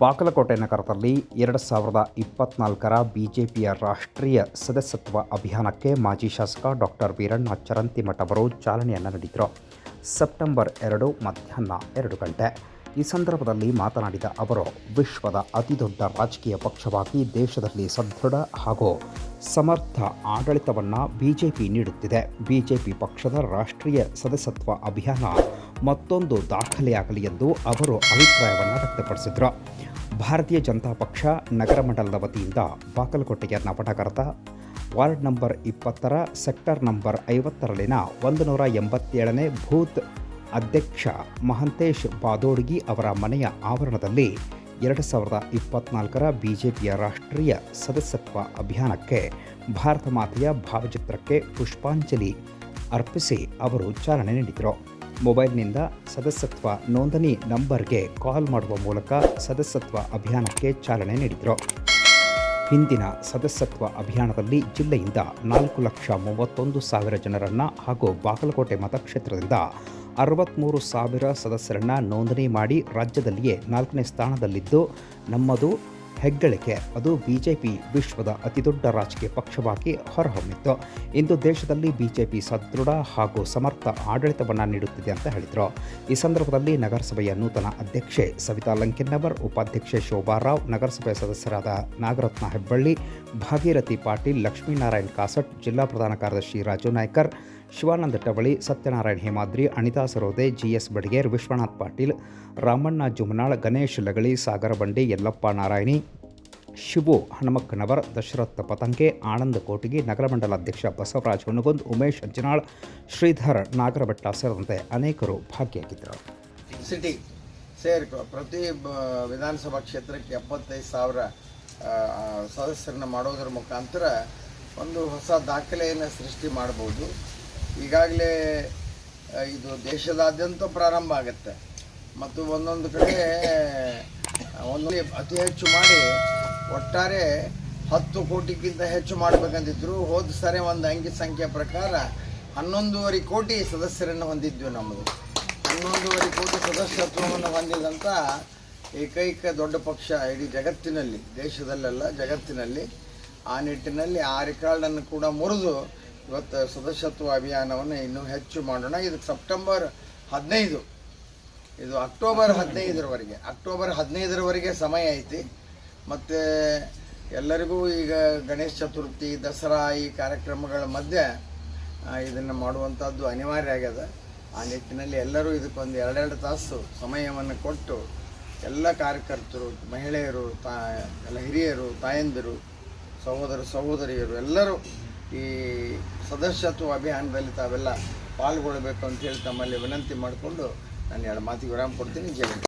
ಬಾಗಲಕೋಟೆ ನಗರದಲ್ಲಿ ಎರಡು ಸಾವಿರದ ಇಪ್ಪತ್ನಾಲ್ಕರ ಬಿಜೆಪಿಯ ರಾಷ್ಟ್ರೀಯ ಸದಸ್ಯತ್ವ ಅಭಿಯಾನಕ್ಕೆ ಮಾಜಿ ಶಾಸಕ ಡಾಕ್ಟರ್ ವೀರಣ್ಣ ಚರಂತಿಮಠ ಅವರು ಚಾಲನೆಯನ್ನು ನೀಡಿದರು. ಸೆಪ್ಟೆಂಬರ್ ಎರಡು, ಮಧ್ಯಾಹ್ನ ಎರಡು ಗಂಟೆ. ಈ ಸಂದರ್ಭದಲ್ಲಿ ಮಾತನಾಡಿದ ಅವರು, ವಿಶ್ವದ ಅತಿದೊಡ್ಡ ರಾಜಕೀಯ ಪಕ್ಷವಾಗಿ ದೇಶದಲ್ಲಿ ಸದೃಢ ಹಾಗೂ ಸಮರ್ಥ ಆಡಳಿತವನ್ನು ಬಿಜೆಪಿ ನೀಡುತ್ತಿದೆ. ಬಿಜೆಪಿ ಪಕ್ಷದ ರಾಷ್ಟ್ರೀಯ ಸದಸ್ಯತ್ವ ಅಭಿಯಾನ ಮತ್ತೊಂದು ದಾಖಲೆಯಾಗಲಿ ಎಂದು ಅವರು ಅಭಿಪ್ರಾಯವನ್ನು ವ್ಯಕ್ತಪಡಿಸಿದರು. ಭಾರತೀಯ ಜನತಾ ಪಕ್ಷ ನಗರ ಮಂಡಲದ ವತಿಯಿಂದ ಬಾಗಲಕೋಟೆಯ ನವನಗರದ ವಾರ್ಡ್ ನಂಬರ್ ಇಪ್ಪತ್ತರ, ಸೆಕ್ಟರ್ ನಂಬರ್ ಐವತ್ತರಲ್ಲಿನ ಒಂದು ನೂರ ಎಂಬತ್ತೇಳನೇ ಭೂತ್ ಅಧ್ಯಕ್ಷ ಮಹಂತೇಶ್ ಬಾದೋಡ್ಗಿ ಅವರ ಮನೆಯ ಆವರಣದಲ್ಲಿ ಎರಡು ಸಾವಿರದ ಇಪ್ಪತ್ನಾಲ್ಕರ ಬಿಜೆಪಿಯ ರಾಷ್ಟ್ರೀಯ ಸದಸ್ಯತ್ವ ಅಭಿಯಾನಕ್ಕೆ ಭಾರತ ಮಾತೆಯ ಭಾವಚಿತ್ರಕ್ಕೆ ಪುಷ್ಪಾಂಜಲಿ ಅರ್ಪಿಸಿ ಅವರು ಚಾಲನೆ ನೀಡಿದರು. ಮೊಬೈಲ್ನಿಂದ ಸದಸ್ಯತ್ವ ನೋಂದಣಿ ನಂಬರ್ಗೆ ಕಾಲ್ ಮಾಡುವ ಮೂಲಕ ಸದಸ್ಯತ್ವ ಅಭಿಯಾನಕ್ಕೆ ಚಾಲನೆ ನೀಡಿದರು. ಹಿಂದಿನ ಸದಸ್ಯತ್ವ ಅಭಿಯಾನದಲ್ಲಿ ಜಿಲ್ಲೆಯಿಂದ ನಾಲ್ಕು ಲಕ್ಷ ಮೂವತ್ತೊಂದು ಸಾವಿರ ಜನರನ್ನು ಹಾಗೂ ಬಾಗಲಕೋಟೆ ಮತಕ್ಷೇತ್ರದಿಂದ ಅರವತ್ತ್ಮೂರು ಸಾವಿರ ಸದಸ್ಯರನ್ನು ನೋಂದಣಿ ಮಾಡಿ ರಾಜ್ಯದಲ್ಲಿಯೇ ನಾಲ್ಕನೇ ಸ್ಥಾನದಲ್ಲಿದ್ದು, ನಮ್ಮದು ಹೆಗ್ಗಳಿಕೆ. ಅದು ಬಿಜೆಪಿ ವಿಶ್ವದ ಅತಿದೊಡ್ಡ ರಾಜಕೀಯ ಪಕ್ಷವಾಗಿ ಹೊರಹೊಮ್ಮಿತ್ತು. ಇಂದು ದೇಶದಲ್ಲಿ ಬಿಜೆಪಿ ಸದೃಢ ಹಾಗೂ ಸಮರ್ಥ ಆಡಳಿತವನ್ನು ನೀಡುತ್ತಿದೆ ಅಂತ ಹೇಳಿದರು. ಈ ಸಂದರ್ಭದಲ್ಲಿ ನಗರಸಭೆಯ ನೂತನ ಅಧ್ಯಕ್ಷೆ ಸವಿತಾ ಲಂಕೆನ್ನವರ್ ಉಪಾಧ್ಯಕ್ಷೆ ಶೋಭಾ ರಾವ್, ನಗರಸಭೆಯ ಸದಸ್ಯರಾದ ನಾಗರತ್ನ ಹೆಬ್ಬಳ್ಳಿ, ಭಾಗೀರಥಿ ಪಾಟೀಲ್, ಲಕ್ಷ್ಮೀನಾರಾಯಣ್ ಕಾಸಟ್, ಜಿಲ್ಲಾ ಪ್ರಧಾನ ಕಾರ್ಯದರ್ಶಿ ರಾಜು ನಾಯ್ಕರ್ ಶಿವಾನಂದ ಟವಳಿ ಸತ್ಯನಾರಾಯಣ ಹೇಮಾದ್ರಿ, ಅನಿತಾ ಸರೋದೆ ಜಿ ಎಸ್ ಬಡಿಗೇರ್, ವಿಶ್ವನಾಥ್ ಪಾಟೀಲ್, ರಾಮಣ್ಣ ಜುಮನಾಳ್, ಗಣೇಶ್ ಲಗಳಿ, ಸಾಗರ ಬಂಡಿ, ಯಲ್ಲಪ್ಪ ನಾರಾಯಣಿ, ಶಿವು ಹನುಮಕ್ಕನವರ್, ದಶರಥ ಪತಂಗೆ, ಆನಂದ ಕೋಟಿಗಿ, ನಗರ ಮಂಡಲ ಅಧ್ಯಕ್ಷ ಬಸವರಾಜ್ ಹುಣಗುಂದ್, ಉಮೇಶ್ ಅಂಜನಾಳ್ ಶ್ರೀಧರ್ ನಾಗರಭಟ್ಟ ಸೇರಿದಂತೆ ಅನೇಕರು ಭಾಗಿಯಾಗಿದ್ದರು. ಸಿಟಿ ಸೇರಿ ಪ್ರತಿ ವಿಧಾನಸಭಾ ಕ್ಷೇತ್ರಕ್ಕೆ ಎಪ್ಪತ್ತೈದು ಸಾವಿರ ಸದಸ್ಯರನ್ನ ಮಾಡೋದ್ರ ಮುಖಾಂತರ ಒಂದು ಹೊಸ ದಾಖಲೆಯನ್ನು ಸೃಷ್ಟಿ ಮಾಡ್ಬೋದು. ಈಗಾಗಲೇ ಇದು ದೇಶದಾದ್ಯಂತ ಪ್ರಾರಂಭ ಆಗುತ್ತೆ. ಮತ್ತು ಒಂದೊಂದು ಕಡೆ ಒಂದು ಅತಿ ಹೆಚ್ಚು ಮಾಡಿ ಒಟ್ಟಾರೆ ಹತ್ತು ಕೋಟಿಗಿಂತ ಹೆಚ್ಚು ಮಾಡಬೇಕಂತಿದ್ರು, ಹೋದ ಸರಿ ಒಂದು ಅಂಕಿ ಸಂಖ್ಯೆ ಪ್ರಕಾರ ಹನ್ನೊಂದೂವರೆ ಕೋಟಿ ಸದಸ್ಯರನ್ನು ಹೊಂದಿದ್ವಿ ನಮ್ಮದು. ಹನ್ನೊಂದೂವರೆ ಕೋಟಿ ಸದಸ್ಯತ್ವವನ್ನು ಹೊಂದಿದಂಥ ಏಕೈಕ ದೊಡ್ಡ ಪಕ್ಷ ಇಡೀ ಜಗತ್ತಿನಲ್ಲಿ, ದೇಶದಲ್ಲೆಲ್ಲ ಜಗತ್ತಿನಲ್ಲಿ, ಆ ನಿಟ್ಟಿನಲ್ಲಿ ಆ ರೆಕಾರ್ಡನ್ನು ಕೂಡ ಮುರಿದು ಇವತ್ತು ಸದಸ್ಯತ್ವ ಅಭಿಯಾನವನ್ನು ಇನ್ನೂ ಹೆಚ್ಚು ಮಾಡೋಣ. ಇದು ಸೆಪ್ಟೆಂಬರ್ ಹದಿನೈದು. ಇದು ಅಕ್ಟೋಬರ್ ಹದಿನೈದರವರೆಗೆ. ಅಕ್ಟೋಬರ್ ಹದಿನೈದರವರೆಗೆ ಸಮಯ ಐತಿ. ಮತ್ತು ಎಲ್ಲರಿಗೂ ಈಗ ಗಣೇಶ ಚತುರ್ಥಿ, ದಸರಾ ಈ ಕಾರ್ಯಕ್ರಮಗಳ ಮಧ್ಯೆ ಇದನ್ನು ಮಾಡುವಂಥದ್ದು ಅನಿವಾರ್ಯ ಆಗ್ಯದ. ಆ ನಿಟ್ಟಿನಲ್ಲಿ ಎಲ್ಲರೂ ಇದಕ್ಕೊಂದು ಎರಡೆರಡು ತಾಸು ಸಮಯವನ್ನು ಕೊಟ್ಟು ಎಲ್ಲ ಕಾರ್ಯಕರ್ತರು, ಮಹಿಳೆಯರು, ತಾ, ಎಲ್ಲ ಹಿರಿಯರು, ತಾಯಂದಿರು, ಸಹೋದರ, ಸಹೋದರಿಯರು ಎಲ್ಲರೂ ಈ ಸದಸ್ಯತ್ವ ಅಭಿಯಾನದಲ್ಲಿ ತಾವೆಲ್ಲ ಪಾಲ್ಗೊಳ್ಳಬೇಕು ಅಂತೇಳಿ ತಮ್ಮಲ್ಲಿ ವಿನಂತಿ ಮಾಡಿಕೊಂಡು ನಾನು ಎರಡು ಮಾತಿಗೆ ವಿರಾಮ ಕೊಡ್ತೀನಿ ಜೈ ಹಿಂದ್.